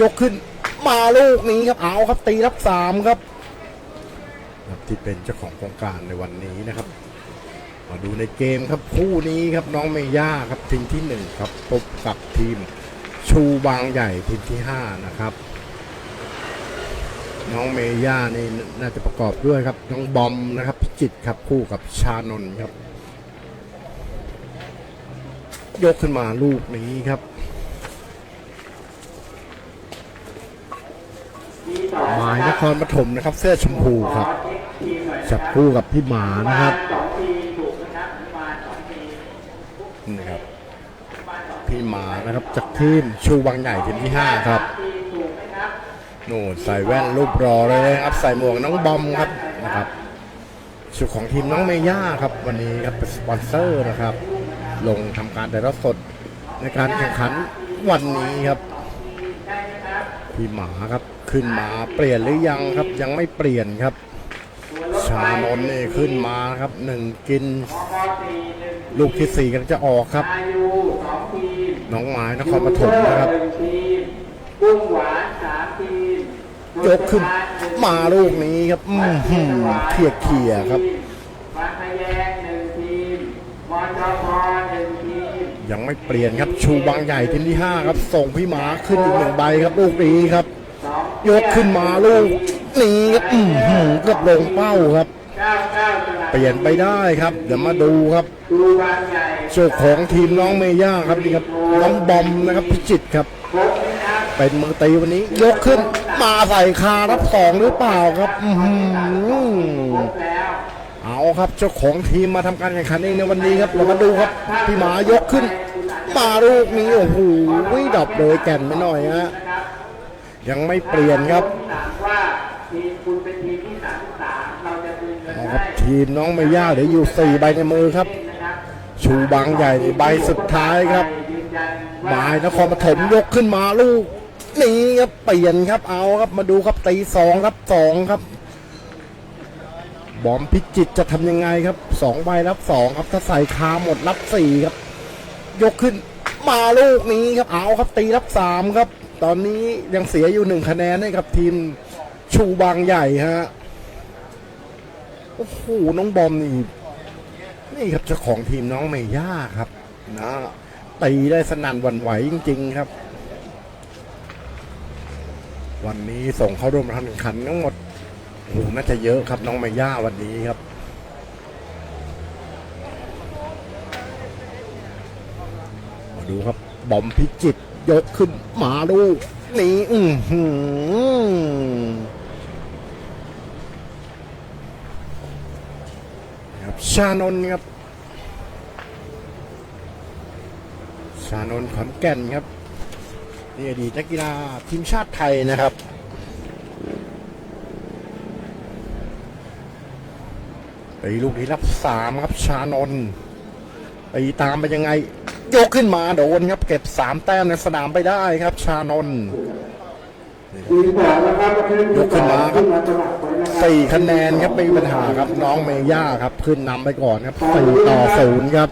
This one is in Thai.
ยกขึ้น มาลูกนี้ครับเอาครับตีรับสามครับที่เป็นเจ้าของโครงการในวันนี้นะครับ มาดูในเกมครับคู่นี้ครับน้องเมย่าครับทีมที่หนึ่งครับพบกับทีมชูบางใหญ่ทีมที่ห้านะครับ น้องเมย่านี่น่าจะประกอบด้วยครับน้องบอมนะครับพิจิตครับคู่กับชานนท์ครับ ยกขึ้นมาลูกนี้ครับ หมายนครปฐมนะครับ เสื้อชมพูครับจับคู่กับพี่หมานะครับนี่ครับ พี่หมานะครับจากทีมชูวังใหญ่ทีมที่ห้าครับโน่นใส่แว่นรูปรอเลยนะครับใส่หมวกน้องบอมครับนะครับชุดของทีมน้องเมย่าครับ วันนี้ครับเป็นสปอนเซอร์นะครับ ลงทำการแต่ละสดในการแข่งขันวันนี้ครับ พี่หมาครับขึ้นมาเปลี่ยนหรือยังครับยังไม่เปลี่ยนครับ ชานนท์นี่ขึ้นมาครับหนึ่งกิน ลูกที่สี่กำลังจะออกครับน้องไม้นครปฐมนะครับกุ้งหวานสามทียกขึ้นมาลูกนี้ครับอืมเขี่ยเขี่ยครับบางพะแยงหนึ่งทีมมอจพหนึ่งทีม ยังไม่เปลี่ยนครับชูบางใหญ่ทีมที่ห้าครับ ส่งพี่หมาขึ้นอีกหนึ่งใบครับลูกนี้ครับ ยกขึ้นมาลูกนี้ครับอืมเกือบลงเป้าครับ เปลี่ยนไปได้ครับ เดี๋ยวมาดูครับดูบางใหญ่เจ้าของทีมน้องเมย่าครับนี่ครับน้องบอมนะครับพิจิตครับ เป็นมือตีวันนี้ ยกขึ้นมาใส่คารับสองหรือเปล่าครับ อือหือ ครบแล้ว เอา ครับ เจ้าของทีมมาทำการแข่งขันเองในวันนี้ครับ เรามาดูครับ พี่หมายกขึ้นมาลูกนี้โอ้โหดับเลยแก่นไปหน่อยฮะยังไม่เปลี่ยนครับทีมคุณเป็นทีมที่สามสามเราจะคืนเงินเอาคให้รับทีมน้องเมย่าเดี๋ยวอยู่สี่ใบในมือครับ ชูบางใหญ่ใบสุดท้ายครับยืนยันหมายนครปฐมยกขึ้นมาลูกนี่ครับเปลี่ยนครับเอาครับมาดูครับตีสองครับสองครับ บอมพิจิตจะทำยังไงครับสองใบรับสองครับถ้าใส่คาหมดรับสี่ครับ ยกขึ้นมาลูกนี้ครับเอาครับตีรับสามครับ ตอนนี้ยังเสียอยู่หนึ่งคะแนนให้กับทีมชูบางใหญ่ฮะโอ้โหน้องบอมนี่นี่ครับเจ้าของทีมน้องเมย่าครับนะตีได้สนั่นวันไหวจริง ๆ ครับ วันนี้ส่งเข้าร่วมการแข่งขันทั้งหมด โอ้โหน่าจะเยอะครับน้องเมย่าวันนี้ครับ มาดูครับ บอมพิจิตยกขึ้นมาลูกนี่อืหือครับชานนครับ ชานนขอนแก่นครับ นี่อดีตนักกีฬาทีมชาติไทยนะครับ ไปลูกนี้รับสามครับชานนท์ไปตามไปยังไง ยกขึ้นมาโดนครับ เก็บสามแต้มในสนามไปได้ครับ ชานนท์ทีมสองนะครับยกขึ้นมาครับมาสมัครไว้นะครับสี่คะแนนครับไม่มีปัญหาครับน้องเมย่าครับ ขึ้นนำไปก่อนครับสี่ต่อศูนย์ครับ